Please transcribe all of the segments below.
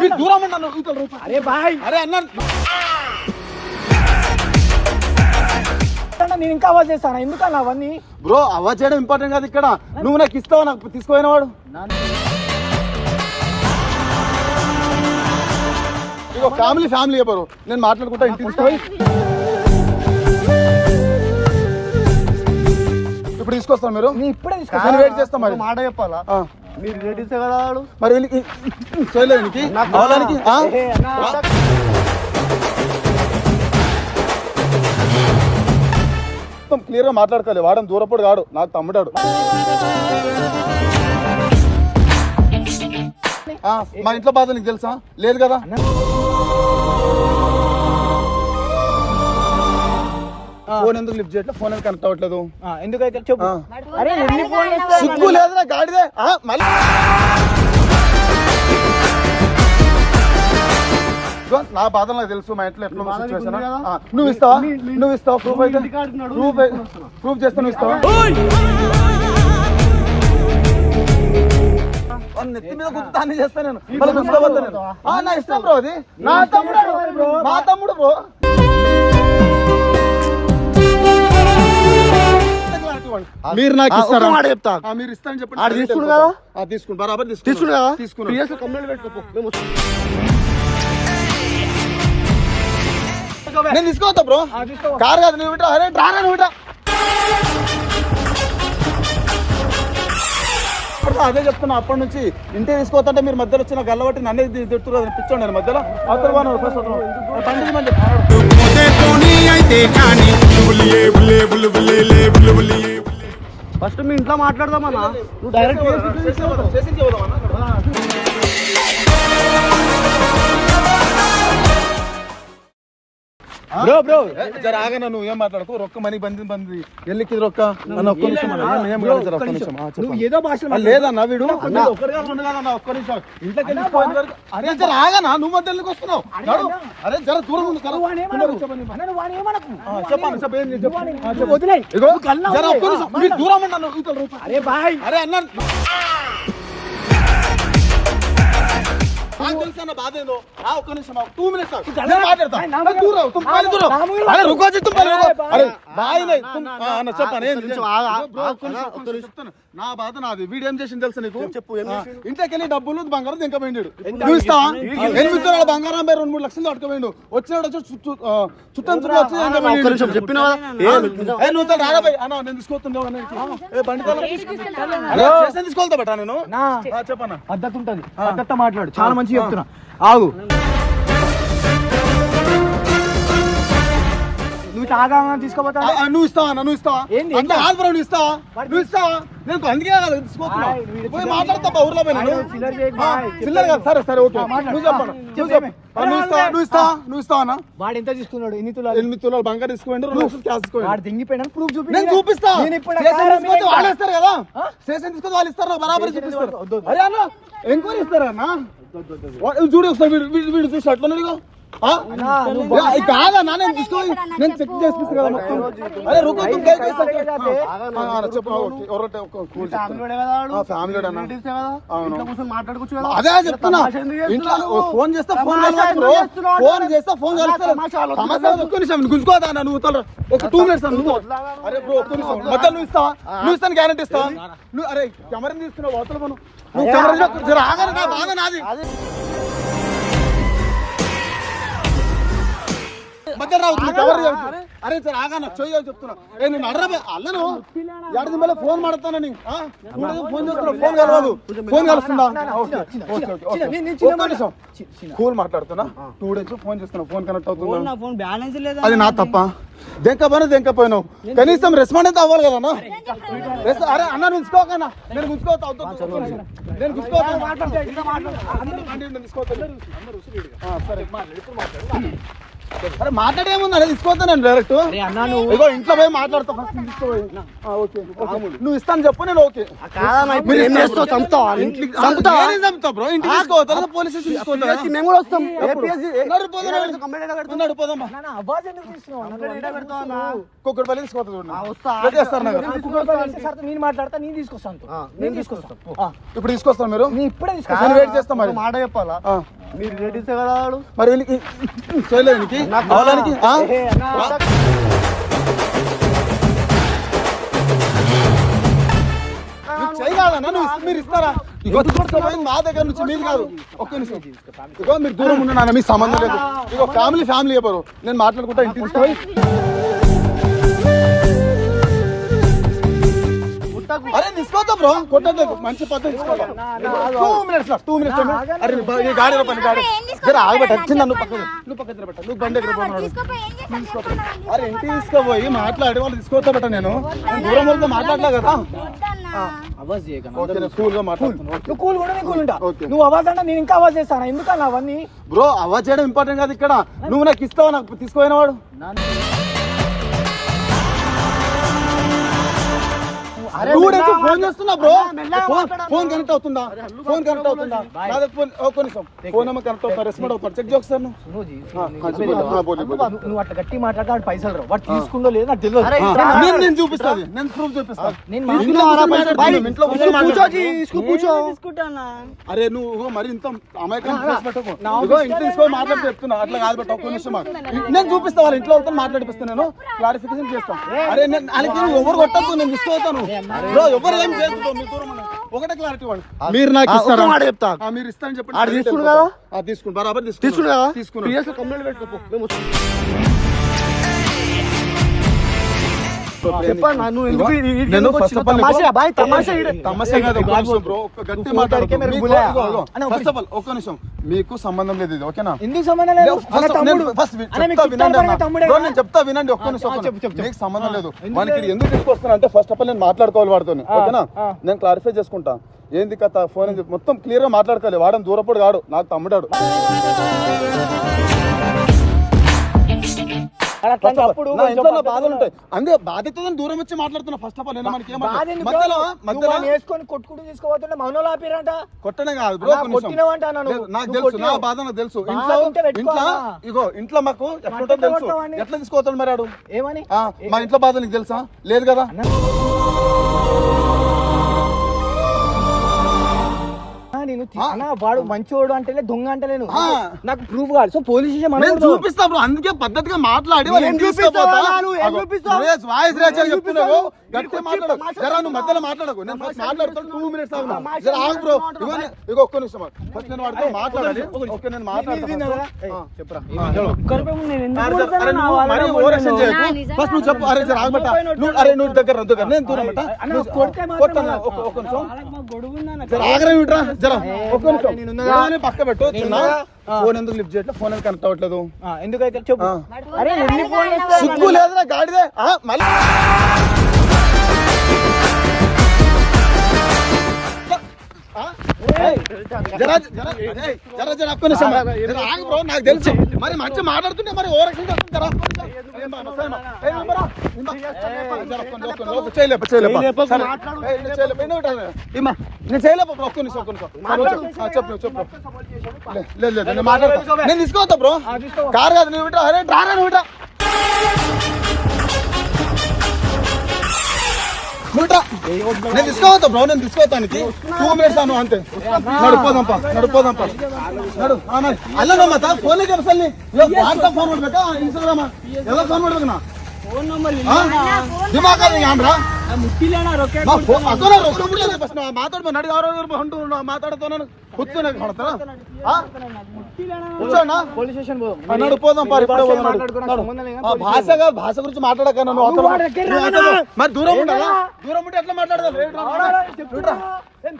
మీరు దూరం రూపాయి. అరే బాయ్. అరే అన్న నేను ఇంకా అవాజ్ చేస్తాను? ఎందుకన్నా అవన్నీ? బ్రో అవ్వ చేయడం ఇంపార్టెంట్ కాదు ఇక్కడ. నువ్వు నాకు ఇస్తావా? నాకు తీసుకుపోయిన వాడు ఇగో ఫ్యామిలీ ఫ్యామిలీ చెప్పరు నేను మాట్లాడుకుంటా ఇంటికి తీసుకుపోయి ఇప్పుడు తీసుకొస్తాను మీరు? ఇప్పుడే తీసుకొస్తాను వెయిట్ చేస్తాం మరి. మాట చెప్పాలా. మీరు రిలేటివ్స్ కదా వాడు మరి వీళ్ళకి చేయలేదు నీకు అవడానికి. మొత్తం మాట్లాడుకోవాలి వాడని దూరపడు కాడు నాకు తమ్ముడాడు. ఆ, మా ఇంట్లో బాధ నీకు తెలుసా? లేదు కదా? ఫోన్ ఎందుకు లిఫ్ట్ చేయట్లేదు ఫోన్ ఎందుకు కనెక్ట్ అవ్వట్లేదు? ఎందుకైతే చెప్పు. అరే ఎన్ని ఫోన్ చేస్తా సిగ్గు లేదు నా గాడిదే. మళ్ళీ. నా బాధ నాకు తెలుసు. మా ఇంట్లో ఎట్లా సిచ్యువేషన్? నువ్వు ఇస్తావా? మీ- మీ- నువ్వు ఇస్తావా? ప్రూఫ్ అయితే? ప్రూఫ్ ప్రూఫ్ చేస్తే నువ్వు ఇస్తావా? నెత్తి మీద గుర్తు దాన్ని చేస్తా నేను. నా ఇష్టం బ్రో అది. నా తమ్ముడు. బ్రో? నా తమ్ముడు బ్రో. మీరు నాకు ఇస్తారా? మాట చెప్తా. మీరు ఇస్తారని చెప్పండి. ఆడు తీసుకుండు కదా? ఆ, తీసుకుండు. బరాబర్ తీసుకున్నా కదా ఇయర్స్ కంప్లైంట్ మేము వస్తాం. నేను తీసుకోవద్దా బ్రో. కార్ కాదు నువ్వు అరే డ్రారా నువ్వు ఇప్పుడు అదే చెప్తున్నా అప్పటి నుంచి ఇంటే తీసుకోవద్దంటే మీరు మధ్యలో వచ్చిన గల్లబట్టి నన్నే తిడుతున్నారు అని పిచ్చోండి నేను మధ్యలో. వాడు ఫస్ట్ ఫస్ట్ మీ ఇంట్లో మాట్లాడదామన్నా. నువ్వు డైరెక్ట్ బ్రో బ్రో జర ఆగనా నువ్వు? ఏం మాట్లాడకు? రొక్క మనీ బంది బంది. ఎల్లికి రొక్క. అన్న ఒక్క నిమిషం అన్న. ఏం- ఏం కాదు జర ఒక్క నిమిషం. నువ్వు ఏదో భాషలో ఆ, లేదన్నా వీడు? అన్న, ఒక్కడు కాదు, రెండు కాదన్నా, ఒక్క నిమిషం. ఇంట్లోకి వెళ్ళి పోయిన వరకు- అరే జర ఆగనా? నువ్వు మధ్యలోకి వస్తున్నావు? నడు. అరే జర దూరం ఉంది కదా. అన్న, చెప్పండి చెప్పు, జర ఒక్క. నిమిషం. మీరు దూరం రూపాయి. అరే బాయ్. అరే అన్న. నాకు తెలుసు అన్న బాధ ఏందో ఆ, ఒక్క నిమిషం టూ మినిట్స్ నేను మాట్లాడతా. నా అరే, దూరం తుమ్ పైన దూరం. నా ముందు అరే రుకో జీ తుమ్ పైన రుకో. అరే, బాయ్. అరే బాయ్ నై తుమ్ ఆ, అన్న చెప్పాను ఏం చెప్తాను. నా బాధ నాది. వీడు ఏం చేసింది తెలుసా నీకు? చెప్పు? ఇంట్లోకి వెళ్ళి డబ్బులు బంగారం దింకపోయిండు నువ్వు ఇస్తావా? ఎనిమిది తులాల బంగారం పై రెండు మూడు లక్షలు అడకపోయిండు వచ్చినాడు వచ్చి చుట్టూ చుట్టం వచ్చి చెప్పినా? ఏ, నువ్వు తను. అన్న నేను ఏ బండి బెటా నేను? చెప్పన్నా. పద్ధతి ఉంటది. మాట్లాడు. చాలా మంచిగా చెప్తున్నా. ఆగు. నువ్వు తాగా తీసుకోపోతా నువ్వు ఇస్తావా? నువ్వు ఇస్తావా? ఏంది? నువ్వు ఇస్తావా? నువ్వు ఇస్తావా? నేను అందుకే కదా పోయి చిల్లర మాట్లాడతా బా, ఊర్లో పోయి నేను. బాయ్, చిల్లర చేయకు, ఆ, బాయ్. చిల్లర కాదు సరే సరే ఓకే. ఆ, మాట్లాడు. నువ్వు చెప్పను ఆ, నువ్వు చెప్పు. చెప్పు. ఆ, నువ్వు ఇస్తావా? నువ్వు ఇస్తావా? నువ్వు ఇస్తావా అన్న? వాడు ఎంత తీసుకున్నాడు? ఎన్ని తులాలు? ఎనిమిది తులాలు? బంగారు తీసుకోండి రెండు లక్షలు క్యాష్ తీసుకోండి వాడు ప్రూఫ్ చూపి నేను చూపిస్తా. నేను ఇప్పుడు స్టేషన్ కారం తీసుకొచ్చి వేయను. వాళ్ళు ఇస్తారు కదా? స్టేషన్ తీసుకొని వాళ్ళు ఇస్తారు నాకు బరాబర్ స్టేషన్ చూపిస్తారు. వద్దు. అరే అన్న ఎంక్వైరీ ఇస్తారా అన్న? వా- చూడు ఒకసారి వీడు వీడు వీడు చూసి కాదన్నా నేను తీసుకోవాలి నేను చెక్ చేపిస్తాను కదా మొత్తం అరే రుకో తుమ్ కై. రిలేటివ్సే కదా? అవును. మాట్లాడుకోవచ్చు? అదే చెప్తున్నా. ఇంట్లో ఫోన్ చేస్తే ఫోన్? ఫోన్ చేస్తే ఫోన్ కలుస్తారు సమస్య ఒక్క నిమిషం గుంజుకోదా నువ్వు ఒక టూ మినిట్స్ నువ్వు. అరే బ్రో ఒక్క నిమిషం. మధ్యలో నువ్వు ఇస్తావా? నువ్వు ఇస్తాను గ్యారంటీ ఇస్తావా? నువ్వు అరే కెమెరా తీసుకున్నావు అవతల నువ్వు కెమెరా జర ఆగరు నా బాధ నాది. అరే సరే చెయ్యో చెప్తున్నా. ఏ నేను అర్రబే అల్లను? ఎడది మళ్ళీ ఫోన్ ఏదో ఫోన్ చేస్తున్నావు ఫోన్ కలవదు. ఫోన్ కలుస్తుందా? కూల్ మాట్లాడుతున్నా. టూ డేస్ ఫోన్ చేస్తున్నా. ఫోన్ కనెక్ట్ అవుతుందా? నా ఫోన్ బ్యాలెన్స్ లేదా? అది నా తప్ప. దెంకపోయినా దెంకపోయినావు కనీసం రెస్పాండ్ అయితే అవ్వాలి కదా అరే అన్న నేను ఉంచుకోకన్నా నేను. నేను సరే. అరే మాట్లాడేముంది అరే తీసుకోవద్దా నేను డైరెక్ట్ ఇగో ఇంట్లో పోయి మాట్లాడతా ఫస్ట్ తీసుకోపోయి. ఓకే. నువ్వు ఇస్తాను చెప్పు నేను ఓకే. ఏం చేస్తావు? చంపుతావా? ఇంటికి చంపుతావా? నేనేం చంపుతా బ్రో? ఇంటికి తీసుకోవద్దా పోలీస్ స్టేషన్ తీసుకోవద్దా మేము కూడా వస్తాం. కంప్లైంట్ పోదాం? కుక్కడపల్లి తీసుకోవద్దు నేను మాట్లాడతా నేను తీసుకొస్తాను నేను తీసుకొస్తాను. ఇప్పుడు తీసుకొస్తాం మీరు? ఇప్పుడే తీసుకొస్తాను. వెయిట్ చేస్తాం మరి. మాట చెప్పాలా. మీరు రిలేటివ్స్ కదా వాడు మరి వీళ్ళకి మీరు ఇస్తారా? మా దగ్గర నుంచి మీరు కాదు. ఒక్క నిమిషం. ఇగో మీరు దూరం ఉండండి మీకు సంబంధం లేదు. ఇగో ఫ్యామిలీ ఫ్యామిలీ చెప్పరు. నేను మాట్లాడుకుంటా ఇంటికి బ్రో కొట్టద్దు మంచి పద్ధతి టూ మినిట్స్ టూ మినిట్స్ అరే నీ బా- ఈ గాడి పని గాడి జర ఆగబెట్ట. చిన్న నువ్వు పక్కన నువ్వు పక్కన జర పెట్ట నువ్వు బండి దగ్గర పోతున్నాడు? అరే తీసుకోపోయి మాట్లాడి వాళ్ళు తీసుకోవద్దా బెట్ట నేను. నేను దూరం వరకు మాట్లాడలే కదా. అవాజ్ కూల్. గా కూల్ కూడా నేను కూల్ ఉంటా. నువ్వు అవాజ్ అంటే నేను ఇంకా అవాజ్ చేస్తాను? ఎందుకన్నా అవన్నీ? బ్రో అవాజ్ చేయడం ఇంపార్టెంట్ కాదు ఇక్కడ. నువ్వు నాకు ఇస్తావా? నాకు తీసుకుపోయిన టూ డేస్ ఫోన్ చేస్తున్నా బ్రో? ఫోన్ కనెక్ట్ అవుతుందా? ఫోన్ కనెక్ట్ అవుతుందా? నా ఫోన్ ఓ నిమిషం. ఫోన్ ఏమో కనెక్ట్ అవుతా రెస్పాండ్ అవుతాడు చెక్ చేస్తాను. నువ్వు- అట్లా గట్టి మాట్లాడితే పైసలు రావు. వాడు తీసుకుందో లేదో నాకు తెలియదు. నేను నేను చూపిస్తాను నేను ప్రూఫ్ చూపిస్తాను నేను ఇంట్లో కూర్చో కూర్చో. తీసుకుంటానా? అరే నువ్వు మరి ఇంత అమాయకం పెట్టకు. ఇంట్లో తీసుకొని మాట్లాడి చెప్తున్నా. అట్లా కాదు పెట్ట ఒక్క నిమిషం. నేను చూపిస్తా వాళ్ళ ఇంట్లో వాళ్ళతో మాట్లాడిపిస్తాను నేను. క్లారిఫికేషన్ చేస్తాం. అరే నేను వాళ్ళకి ఎవరు కొట్టద్దు నేను తీసుకోతాను ఎవరు ఏం bro, మీ దూరం. ఒకటే క్లారిటీ ఇవ్వండి మీరు నాకు ఇస్తారా? మాట చెప్తా. ఆ, మీరు ఇస్తారని చెప్పండి. తీసుకుండు కదా? తీసుకుని బరాబర్ తీసుకున్నా కదా తీసుకున్నాను. PS లో కంప్లైంట్ పెట్టుకో మేము నేను ఎందుకు ఫస్ట్ వచ్చినావు? ఆఫ్ ఆల్ తమాషా బాయ్ తమాషా ఈడే. తమాషా కాదు ఒక్క నిమిషం బ్రో. గట్టి మీకు- గులే. ఇగో, ఇగో. అన్న, ఒక్క ఫస్ట్ ఆఫ్ ఆల్ ఒక్క నిమిషం. మీకు సంబంధం లేదు ఇది ఓకేనా? ఎందుకు సంబంధం లేదు? ఫస్ట్ వినండి? నేను చెప్తా వినండి ఒక్క నిమిషం. మీకు సంబంధం లేదు. ఇది ఎందుకు తీసుకొస్తున్నా అంటే ఫస్ట్ ఆఫ్ ఆల్ నేను మాట్లాడుకోవాలి వాడితో ఓకేనా. నేను క్లారిఫై చేసుకుంటా. ఏంది కథ? ఫోన్ అని చెప్పి మొత్తం క్లియర్గా మాట్లాడుకోవాలి. వాడని దూరపడు కాడు. నాకు తమ్ముడాడు. అప్పుడు బాధలు ఉంటాయి. అందే బాధ్యతతో దూరం వచ్చి మాట్లాడుతున్నా ఫస్ట్ ఆఫ్ ఆల్ నేను మనకి? మధ్యలో వేసుకొని కొట్టుకుంటూ తీసుకుపోతుంటే మౌనంలో ఆపిరంట కొట్టనే కాదు బ్రో. కొట్టినావంట నాకు తెలుసు నా. బాధ నాకు తెలుసు. ఇంట్లో ఇంట్లో. ఇగో ఇంట్లో మాకు ఎట్లుంటుందో తెలుసు. ఎట్లా తీసుకోవతాడు మరి ఆడు? ఏమని? మా ఇంట్లో బాధ నీకు తెలుసా? లేదు కదా? వాడు మంచోడు అంటేనే దొంగ అంటలేను ఆ. నాకు ప్రూఫ్ కావాలి సో పోలీస్ స్టేషన్ నేను మనం చూపిస్తా బ్రో అందుకే పద్ధతిగా మాట్లాడి. అన్నా, నువ్వు? వాయిస్ చెప్తున్నావు. మాట్లాడు. జరా మధ్యలో మాట్లాడకు. నేను ఫస్ట్ మాట్లాడుతాను టూ మినిట్స్ ఆగు తమాషా జర ఆగు బ్రో మాట్లాడు, ఇగో నే- ఇగో ఒక్క నిమిషం ఫస్ట్ నేను వాడితో మాట్లాడాలి. ఓకే నేను మాట్లాడతాను చెప్పరా. మరి ఓవరాక్షన్ చేయకు. ఫస్ట్ నువ్వు చెప్పు. అరే జర ఆగబట్ట నువ్వు అరే నువ్వు దగ్గర నేను దూరం. ఒక్క నిమిషం. జర ఆగరా విట్రా జర. ఒక్క నిమిషం. పక్క పెట్టు ఫోన్ ఎందుకు లిఫ్ట్ చేయట్లేదు? ఫోన్ ఎందుకు కనెక్ట్ అవ్వట్లేదు? ఎందుకైతే చెప్పు? సిగ్గు లేదురా గాడిదే. మళ్ళీ జరా జరా జరా ఆగు బ్రో నాకు తెలుసు. మరి మంచి మాట్లాడుతుంటే మరి నిమ్మ. జర. చేయలేప, చేయలేప. నేను చేయలేప. బ్రో, ఒక్క నిమిషం, ఒక్క నిమిషం. చెప్పు. చెప్పు లేదు లేదు నేను నేను తీసుకోవద్దా బ్రో. కారు కాదు నువ్వు వింటా. అరే డ్రారా నువ్వు నేను తీసుకోవద్దా బ్రో నేను తీసుకోవటానికి టూ మినిట్స్ అను అంతే నడిపోదాంపా నడిపోదాంపా నడు ఆ, నడు. అల్లనమ్మా తా ఫోన్ చెప్పసల్ని వాట్సాప్ ఫోన్ ಮಾಡ್ಬೇಕಾ ಇನ್ಸ್ಟಾಗ್ರಾಮ್ ಎಲ್ಲ ಫೋನ್ ಮಾಡ್ಬೇಕನಾ ఫోన్ నంబర్ ದಿಮಾಕ್ ಅದು ಯಾನ್ರಾ ముట్టిలేనా పోలీస్ స్టేషన్ పోదాం భాషగా భాష గురించి దూరం దూరం ఉంటే ఎట్లా మాట్లాడదాం?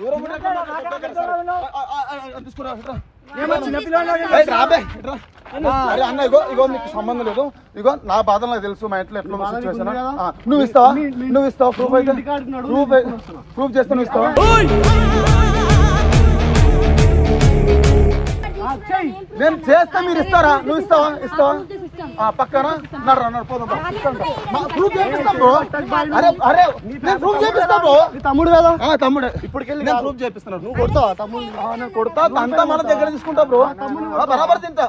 దూరం ఉంటే తీసుకురా అన్న ఇగో ఇగో నీకు సంబంధం లేదు. ఇగో నా బాధ నాకు తెలుసు మా ఇంట్లో ఎట్లా నువ్వు ఇస్తావా? నువ్వు ఇస్తావా? ప్రూఫ్ అయితే ప్రూఫ్ ప్రూఫ్ చేస్తే నువ్వు ఇస్తావా? నేను చేస్తే మీరు ఇస్తారా? నువ్వు ఇస్తావా? ఇస్తావా? ఆ, పక్కన నడు నడు పోదాం రా. మా ప్రూఫ్ చేపిస్తాం బ్రో. అరే అరే నేను ప్రూఫ్ చేపిస్తా బ్రో. నీ తమ్ముడు కదా? ఆ తమ్ముడే. ఇప్పటికెళ్ళి నేను. ప్రూఫ్ చేపిస్తున్నాను. నువ్వు కొడతావా? తమ్ముడు నేను కొడతా. అంతా మన దగ్గర తీసుకుంటా బ్రో. బరాబర్ తింటా.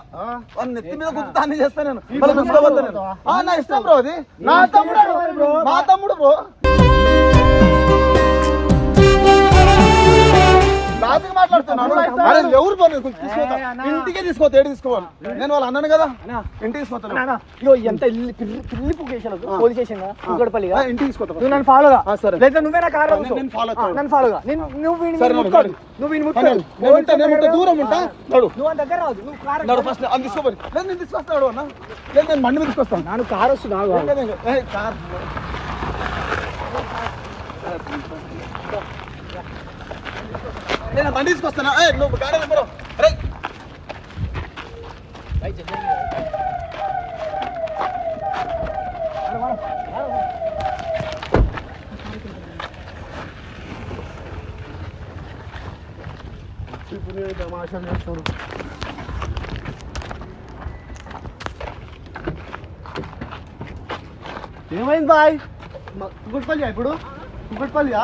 నెత్తి మీద గుర్తు అన్ని చేస్తా నేను. నా ఇష్టం బ్రో అది. నా తమ్ముడు. బ్రో? నా తమ్ముడు బ్రో. లాజిక్ మాట్లాడుతున్నాను అరే ఎవరు పని? తీసుకోతా ఇంటికే తీసుకోతా ఏడు తీసుకోవాలి నేను వాళ్ళ అన్నాను కదా? ఇంటికి తీసుకొస్తాను నాన్న, ఇగో ఎంత పిల్లి పుకేషన్ పోలీస్ స్టేషన్ కుక్కడపల్లిగా ఆ, ఇంటికి తీసుకొస్తా నువ్వు నన్ను ఫాలోగా ఆ, సరే. లేదా నువ్వే నా కారు నేను- నేను అవుతాను. నన్ను నేను నువ్వు సరే, నడు. నువ్వు నేను నేను ఉంటా నేను ఉంటా దూరం ఉంటా? నడు. నువ్వు దగ్గర రావద్దు. నువ్వు కారు నడు ఫస్ట్ అది లేదు నేను తీసుకొస్తాడు అన్న. లేదు నేను మండి మీద తీసుకొస్తాను నాను కారు ఏయ్, కార్. నేను బండి తీసుకొస్తానా? ఏ నువ్వు గాడి నెంబరు అరే ఏమైంది బాయ్? కుక్కట్పల్లి ఇప్పుడు? కుక్కట్పల్లియా?